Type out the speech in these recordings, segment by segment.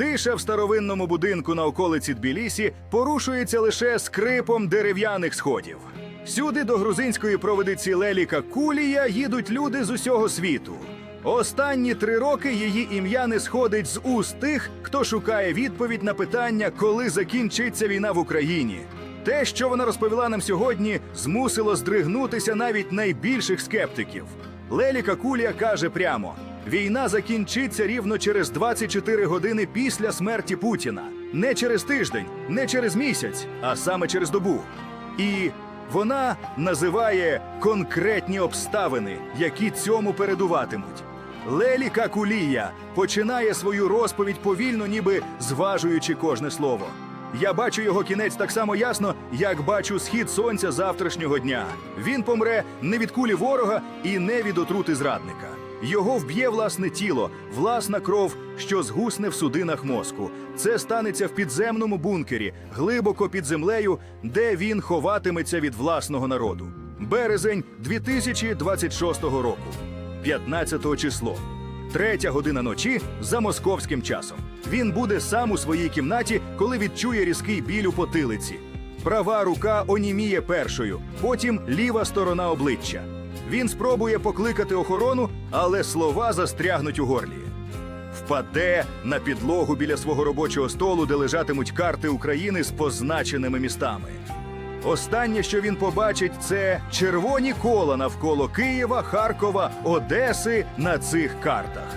Тиша в старовинному будинку на околиці Тбілісі порушується лише скрипом дерев'яних сходів. Сюди до грузинської провидиці Леліка Кулія їдуть люди з усього світу. Останні три роки її ім'я не сходить з уст тих, хто шукає відповідь на питання, коли закінчиться війна в Україні. Те, що вона розповіла нам сьогодні, змусило здригнутися навіть найбільших скептиків. Леліка Кулія каже прямо: війна закінчиться рівно через 24 години після смерті Путіна. Не через тиждень, не через місяць, а саме через добу. І вона називає конкретні обставини, які цьому передуватимуть. Лелі Какулія починає свою розповідь повільно, ніби зважуючи кожне слово. Я бачу його кінець так само ясно, як бачу схід сонця завтрашнього дня. Він помре не від кулі ворога і не від отрути зрадника. Його вб'є власне тіло, власна кров, що згусне в судинах мозку. Це станеться в підземному бункері, глибоко під землею, де він ховатиметься від власного народу. Березень 2026 року, 15 число. Третя година ночі за московським часом. Він буде сам у своїй кімнаті, коли відчує різкий біль у потилиці. Права рука оніміє першою, потім ліва сторона обличчя. Він спробує покликати охорону, але слова застрягнуть у горлі. Впаде на підлогу біля свого робочого столу, де лежатимуть карти України з позначеними містами. Останнє, що він побачить, це червоні кола навколо Києва, Харкова, Одеси на цих картах.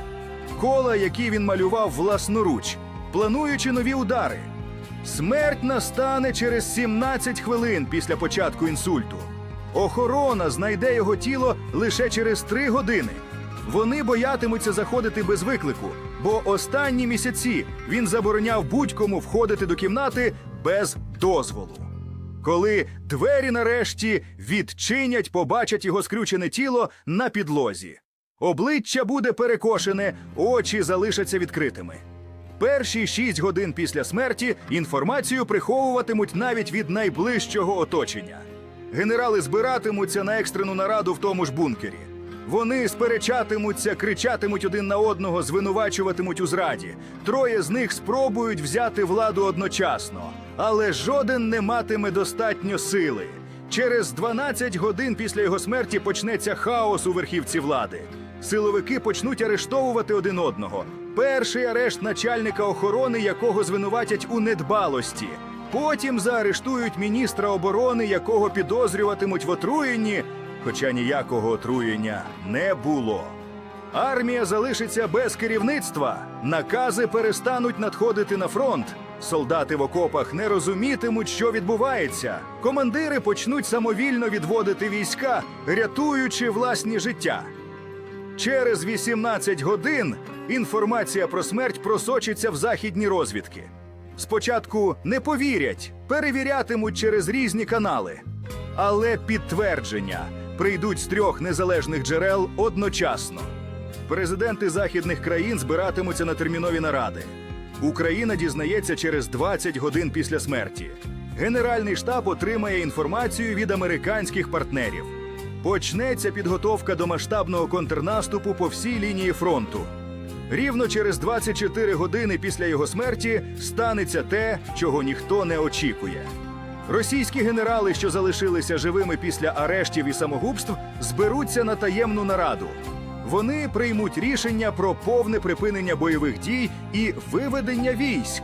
Кола, які він малював власноруч, плануючи нові удари. Смерть настане через 17 хвилин після початку інсульту. Охорона знайде його тіло лише через 3 години. Вони боятимуться заходити без виклику, бо останні місяці він забороняв будь-кому входити до кімнати без дозволу. Коли двері нарешті відчинять, побачать його скрючене тіло на підлозі. Обличчя буде перекошене, очі залишаться відкритими. Перші шість годин після смерті інформацію приховуватимуть навіть від найближчого оточення. Генерали збиратимуться на екстрену нараду в тому ж бункері. Вони сперечатимуться, кричатимуть один на одного, звинувачуватимуть у зраді. Троє з них спробують взяти владу одночасно, але жоден не матиме достатньо сили. Через 12 годин після його смерті почнеться хаос у верхівці влади. Силовики почнуть арештовувати один одного. Перший арешт начальника охорони, якого звинуватять у недбалості. Потім заарештують міністра оборони, якого підозрюватимуть в отруєнні, хоча ніякого отруєння не було. Армія залишиться без керівництва, накази перестануть надходити на фронт. Солдати в окопах не розумітимуть, що відбувається. Командири почнуть самовільно відводити війська, рятуючи власні життя. Через 18 годин інформація про смерть просочиться в західні розвідки. Спочатку не повірять, перевірятимуть через різні канали. Але підтвердження прийдуть з трьох незалежних джерел одночасно. Президенти західних країн збиратимуться на термінові наради. Україна дізнається через 20 годин після смерті. Генеральний штаб отримає інформацію від американських партнерів. Почнеться підготовка до масштабного контрнаступу по всій лінії фронту. Рівно через 24 години після його смерті станеться те, чого ніхто не очікує. Російські генерали, що залишилися живими після арештів і самогубств, зберуться на таємну нараду. Вони приймуть рішення про повне припинення бойових дій і виведення військ.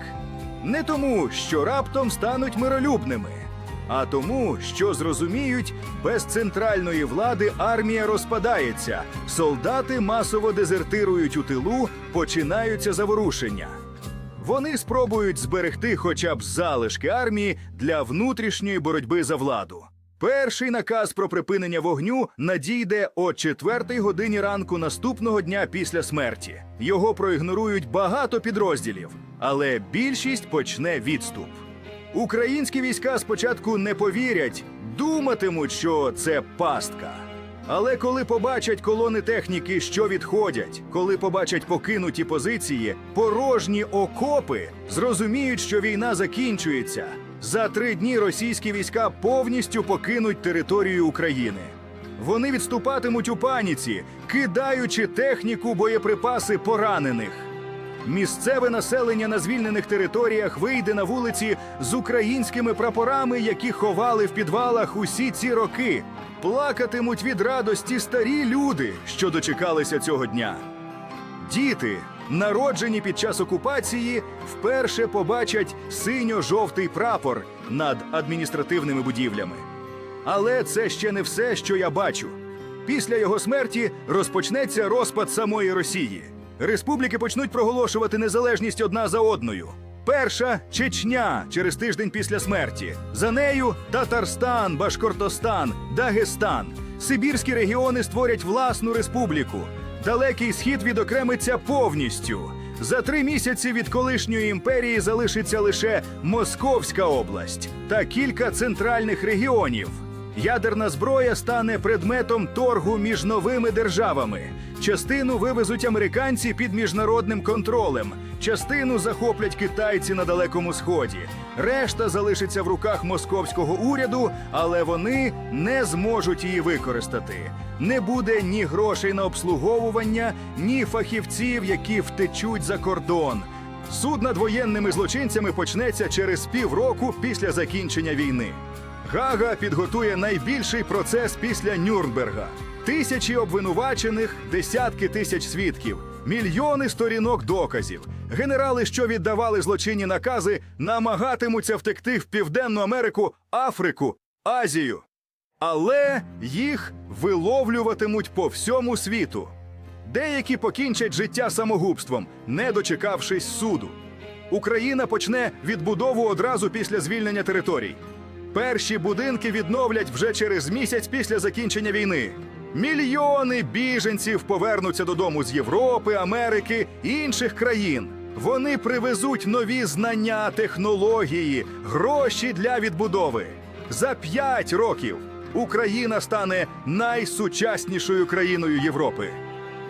Не тому, що раптом стануть миролюбними, а тому, що зрозуміють, без центральної влади армія розпадається, солдати масово дезертирують у тилу, починаються заворушення. Вони спробують зберегти хоча б залишки армії для внутрішньої боротьби за владу. Перший наказ про припинення вогню надійде о четвертій годині ранку наступного дня після смерті. Його проігнорують багато підрозділів, але більшість почне відступ. Українські війська спочатку не повірять, думатимуть, що це пастка. Але коли побачать колони техніки, що відходять, коли побачать покинуті позиції, порожні окопи, зрозуміють, що війна закінчується. За три дні російські війська повністю покинуть територію України. Вони відступатимуть у паніці, кидаючи техніку, боєприпаси поранених. Місцеве населення на звільнених територіях вийде на вулиці з українськими прапорами, які ховали в підвалах усі ці роки. Плакатимуть від радості старі люди, що дочекалися цього дня. Діти, народжені під час окупації, вперше побачать синьо-жовтий прапор над адміністративними будівлями. Але це ще не все, що я бачу. Після його смерті розпочнеться розпад самої Росії. Республіки почнуть проголошувати незалежність одна за одною. Перша Чечня через тиждень після смерті. За нею Татарстан, Башкортостан, Дагестан. Сибірські регіони створять власну республіку. Далекий схід відокремиться повністю. За три місяці від колишньої імперії залишиться лише Московська область та кілька центральних регіонів. Ядерна зброя стане предметом торгу між новими державами. Частину вивезуть американці під міжнародним контролем, частину захоплять китайці на далекому сході. Решта залишиться в руках московського уряду, але вони не зможуть її використати. Не буде ні грошей на обслуговування, ні фахівців, які втечуть за кордон. Суд над воєнними злочинцями почнеться через півроку після закінчення війни. Гага підготує найбільший процес після Нюрнберга. Тисячі обвинувачених, десятки тисяч свідків, мільйони сторінок доказів. Генерали, що віддавали злочинні накази, намагатимуться втекти в Південну Америку, Африку, Азію. Але їх виловлюватимуть по всьому світу. Деякі покінчать життя самогубством, не дочекавшись суду. Україна почне відбудову одразу після звільнення територій. Перші будинки відновлять вже через місяць після закінчення війни. Мільйони біженців повернуться додому з Європи, Америки інших країн. Вони привезуть нові знання, технології, гроші для відбудови. За п'ять років Україна стане найсучаснішою країною Європи.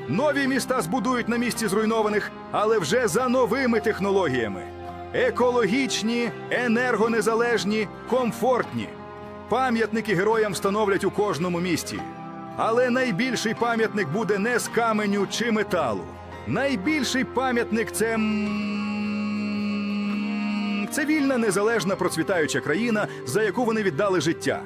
Нові міста збудують на місці зруйнованих, але вже за новими технологіями. Екологічні, енергонезалежні, комфортні. Пам'ятники героям встановлять у кожному місті. Але найбільший пам'ятник буде не з каменю чи металу. Найбільший пам'ятник це. Це вільна, незалежна, процвітаюча країна, за яку вони віддали життя.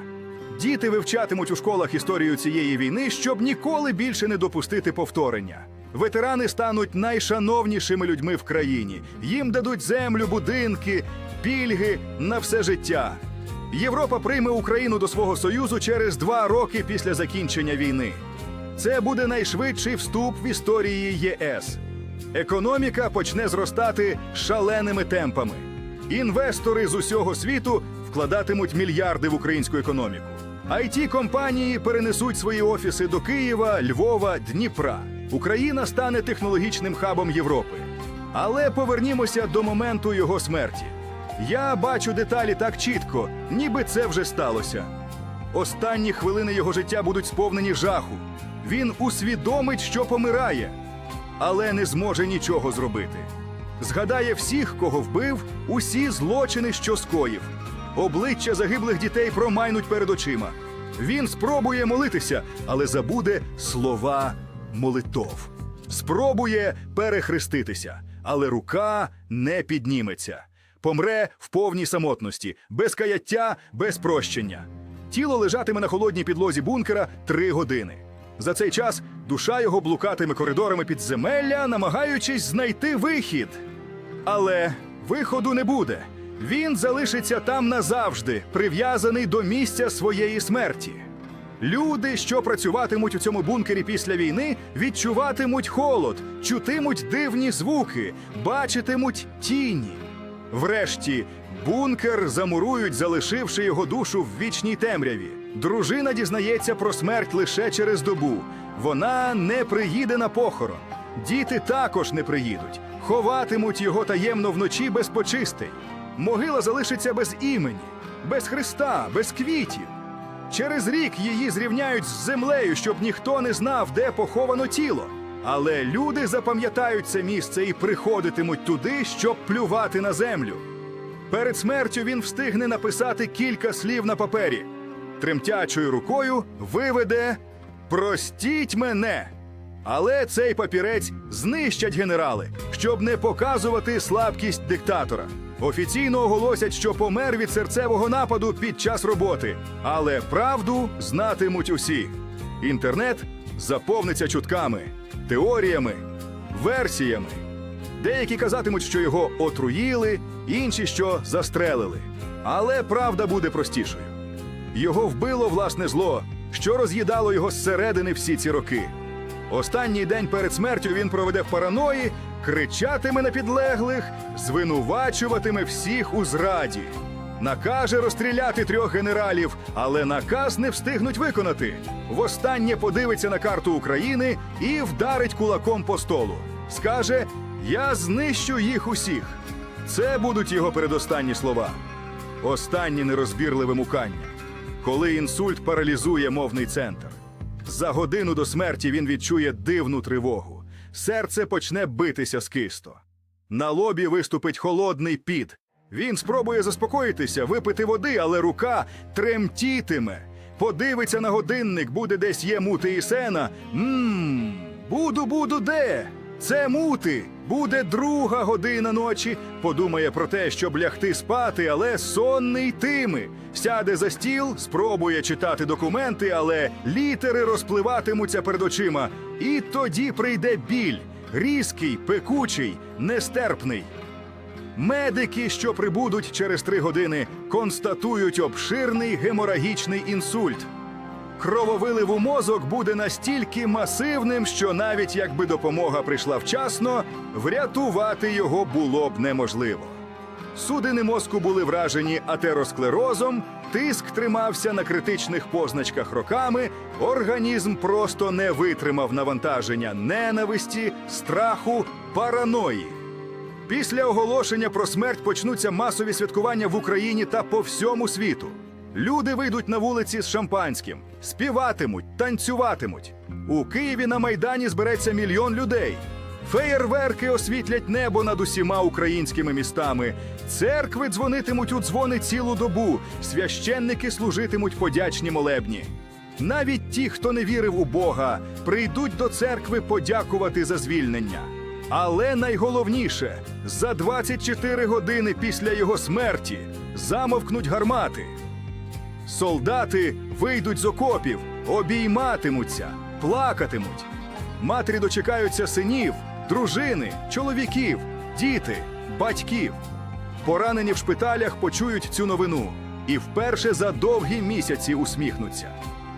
Діти вивчатимуть у школах історію цієї війни, щоб ніколи більше не допустити повторення. Ветерани стануть найшановнішими людьми в країні. Їм дадуть землю, будинки, пільги на все життя. Європа прийме Україну до свого союзу через два роки після закінчення війни. Це буде найшвидший вступ в історії ЄС. Економіка почне зростати шаленими темпами. Інвестори з усього світу вкладатимуть мільярди в українську економіку. it компанії перенесуть свої офіси до Києва, Львова, Дніпра. Україна стане технологічним хабом Європи. Але повернімося до моменту його смерті. Я бачу деталі так чітко, ніби це вже сталося. Останні хвилини його життя будуть сповнені жаху. Він усвідомить, що помирає, але не зможе нічого зробити. Згадає всіх, кого вбив, усі злочини, що скоїв. Обличчя загиблих дітей промайнуть перед очима. Він спробує молитися, але забуде слова молитов. Спробує перехреститися, але рука не підніметься. Помре в повній самотності, без каяття, без прощення. Тіло лежатиме на холодній підлозі бункера три години. За цей час душа його блукатиме коридорами підземелля, намагаючись знайти вихід. Але виходу не буде. Він залишиться там назавжди, прив'язаний до місця своєї смерті. Люди, що працюватимуть у цьому бункері після війни, відчуватимуть холод, чутимуть дивні звуки, бачитимуть тіні. Врешті, бункер замурують, залишивши його душу в вічній темряві. Дружина дізнається про смерть лише через добу. Вона не приїде на похорон. Діти також не приїдуть. Ховатимуть його таємно вночі без почистей. Могила залишиться без імені, без хреста, без квітів. Через рік її зрівняють з землею, щоб ніхто не знав, де поховано тіло. Але люди запам'ятають це місце і приходитимуть туди, щоб плювати на землю. Перед смертю він встигне написати кілька слів на папері. Тремтячою рукою виведе Простіть мене. Але цей папірець знищать генерали, щоб не показувати слабкість диктатора. Офіційно оголосять, що помер від серцевого нападу під час роботи, але правду знатимуть усі. Інтернет заповниться чутками, теоріями, версіями. Деякі казатимуть, що його отруїли, інші, що застрелили. Але правда буде простішою. Його вбило власне зло, що роз'їдало його зсередини всі ці роки. Останній день перед смертю він проведе в параної, кричатиме на підлеглих, звинувачуватиме всіх у зраді. Накаже розстріляти трьох генералів, але наказ не встигнуть виконати. Востаннє подивиться на карту України і вдарить кулаком по столу. Скаже: Я знищу їх усіх. Це будуть його передостанні слова. Останнє нерозбірливе мукання, коли інсульт паралізує мовний центр. За годину до смерті він відчує дивну тривогу. Серце почне битися скисто. На лобі виступить холодний піт. Він спробує заспокоїтися, випити води, але рука тремтітиме. Подивиться на годинник, буде десь є мути і сена. Мм, буду, буду де? Це мути. Буде друга година ночі. Подумає про те, щоб лягти спати, але сон не йтиме. Сяде за стіл, спробує читати документи, але літери розпливатимуться перед очима. І тоді прийде біль. Різкий, пекучий, нестерпний. Медики, що прибудуть через три години, констатують обширний геморагічний інсульт. Крововилив у мозок буде настільки масивним, що навіть якби допомога прийшла вчасно, врятувати його було б неможливо. Судини мозку були вражені атеросклерозом, тиск тримався на критичних позначках роками, організм просто не витримав навантаження ненависті, страху, параної. Після оголошення про смерть почнуться масові святкування в Україні та по всьому світу. Люди вийдуть на вулиці з шампанським, співатимуть, танцюватимуть. У Києві на майдані збереться мільйон людей. Феєрверки освітлять небо над усіма українськими містами. Церкви дзвонитимуть у дзвони цілу добу. Священники служитимуть подячні молебні. Навіть ті, хто не вірив у Бога, прийдуть до церкви подякувати за звільнення. Але найголовніше за 24 години після його смерті замовкнуть гармати. Солдати вийдуть з окопів, обійматимуться, плакатимуть. Матері дочекаються синів, дружини, чоловіків, діти, батьків. Поранені в шпиталях почують цю новину і вперше за довгі місяці усміхнуться.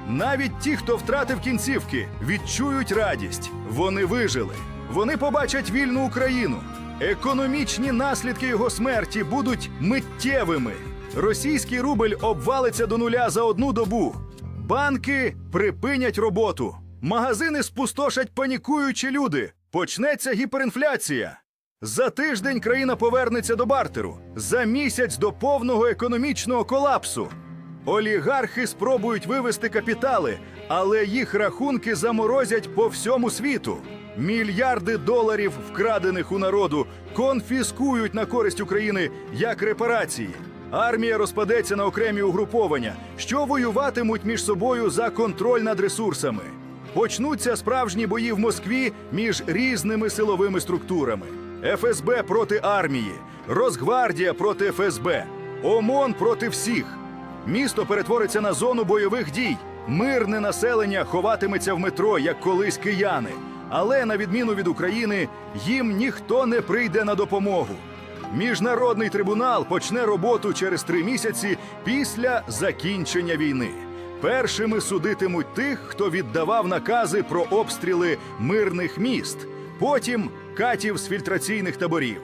Навіть ті, хто втратив кінцівки, відчують радість. Вони вижили. Вони побачать вільну Україну. Економічні наслідки його смерті будуть миттєвими. Російський рубль обвалиться до нуля за одну добу. Банки припинять роботу. Магазини спустошать панікуючі люди. Почнеться гіперінфляція. За тиждень країна повернеться до бартеру. За місяць до повного економічного колапсу. Олігархи спробують вивести капітали, але їх рахунки заморозять по всьому світу. Мільярди доларів, вкрадених у народу, конфіскують на користь України як репарації. Армія розпадеться на окремі угруповання, що воюватимуть між собою за контроль над ресурсами. Почнуться справжні бої в Москві між різними силовими структурами: ФСБ проти армії, Росгвардія проти ФСБ, ОМОН проти всіх. Місто перетвориться на зону бойових дій. Мирне населення ховатиметься в метро, як колись кияни. Але на відміну від України, їм ніхто не прийде на допомогу. Міжнародний трибунал почне роботу через три місяці після закінчення війни. Першими судитимуть тих, хто віддавав накази про обстріли мирних міст, потім катів з фільтраційних таборів.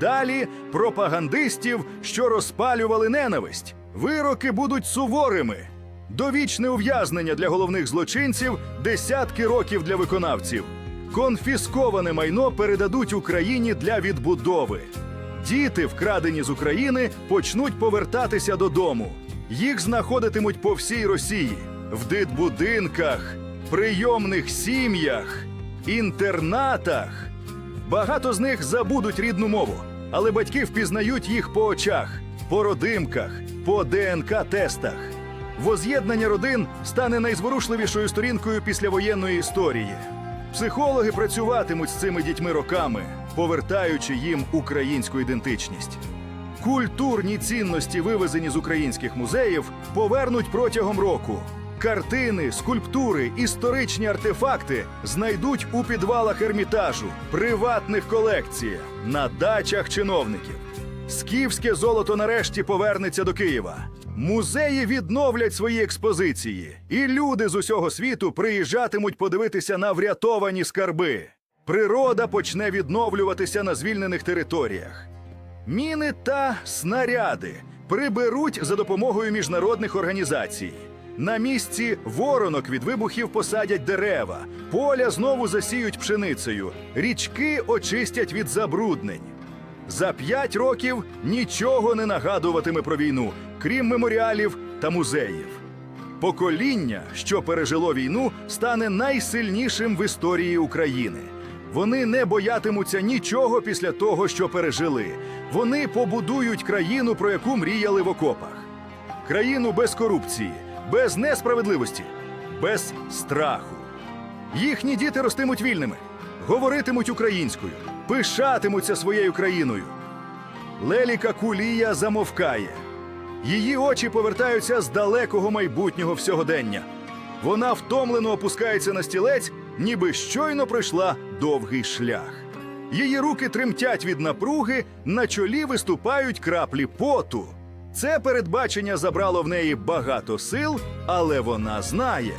Далі пропагандистів, що розпалювали ненависть. Вироки будуть суворими. Довічне ув'язнення для головних злочинців, десятки років для виконавців. Конфісковане майно передадуть Україні для відбудови. Діти, вкрадені з України, почнуть повертатися додому. Їх знаходитимуть по всій Росії в дитбудинках, прийомних сім'ях, інтернатах. Багато з них забудуть рідну мову, але батьки впізнають їх по очах, по родимках, по ДНК-тестах. Воз'єднання родин стане найзворушливішою сторінкою післявоєнної історії. Психологи працюватимуть з цими дітьми роками, повертаючи їм українську ідентичність. Культурні цінності, вивезені з українських музеїв, повернуть протягом року. Картини, скульптури, історичні артефакти знайдуть у підвалах ермітажу, приватних колекціях, на дачах чиновників. Скіфське золото нарешті повернеться до Києва. Музеї відновлять свої експозиції, і люди з усього світу приїжджатимуть подивитися на врятовані скарби. Природа почне відновлюватися на звільнених територіях. Міни та снаряди приберуть за допомогою міжнародних організацій. На місці воронок від вибухів посадять дерева, поля знову засіють пшеницею, річки очистять від забруднень. За п'ять років нічого не нагадуватиме про війну, крім меморіалів та музеїв. Покоління, що пережило війну, стане найсильнішим в історії України. Вони не боятимуться нічого після того, що пережили. Вони побудують країну, про яку мріяли в окопах. Країну без корупції, без несправедливості, без страху. Їхні діти ростимуть вільними, говоритимуть українською, пишатимуться своєю країною. Леліка Кулія замовкає. Її очі повертаються з далекого майбутнього всьогодення. Вона втомлено опускається на стілець, ніби щойно пройшла довгий шлях. Її руки тремтять від напруги, на чолі виступають краплі поту. Це передбачення забрало в неї багато сил, але вона знає.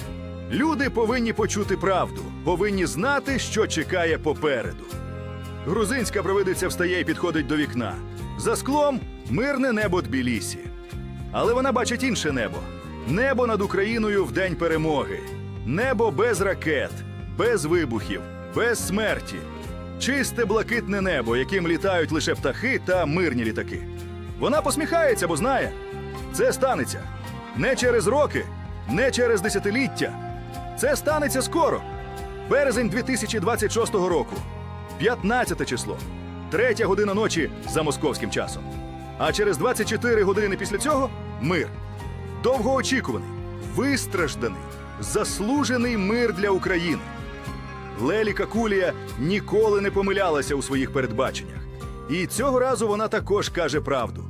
Люди повинні почути правду, повинні знати, що чекає попереду. Грузинська провидиця встає і підходить до вікна. За склом мирне небо Тбілісі. Але вона бачить інше небо: небо над Україною в день перемоги, небо без ракет, без вибухів, без смерті, чисте блакитне небо, яким літають лише птахи та мирні літаки. Вона посміхається, бо знає, це станеться не через роки, не через десятиліття. Це станеться скоро. Березень 2026 року, 15 число, третя година ночі за московським часом. А через 24 години після цього мир. Довгоочікуваний, вистражданий, заслужений мир для України. Леліка Кулія ніколи не помилялася у своїх передбаченнях. І цього разу вона також каже правду.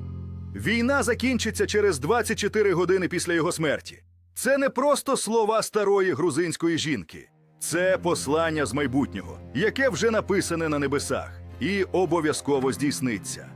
Війна закінчиться через 24 години після його смерті. Це не просто слова старої грузинської жінки, це послання з майбутнього, яке вже написане на небесах і обов'язково здійсниться.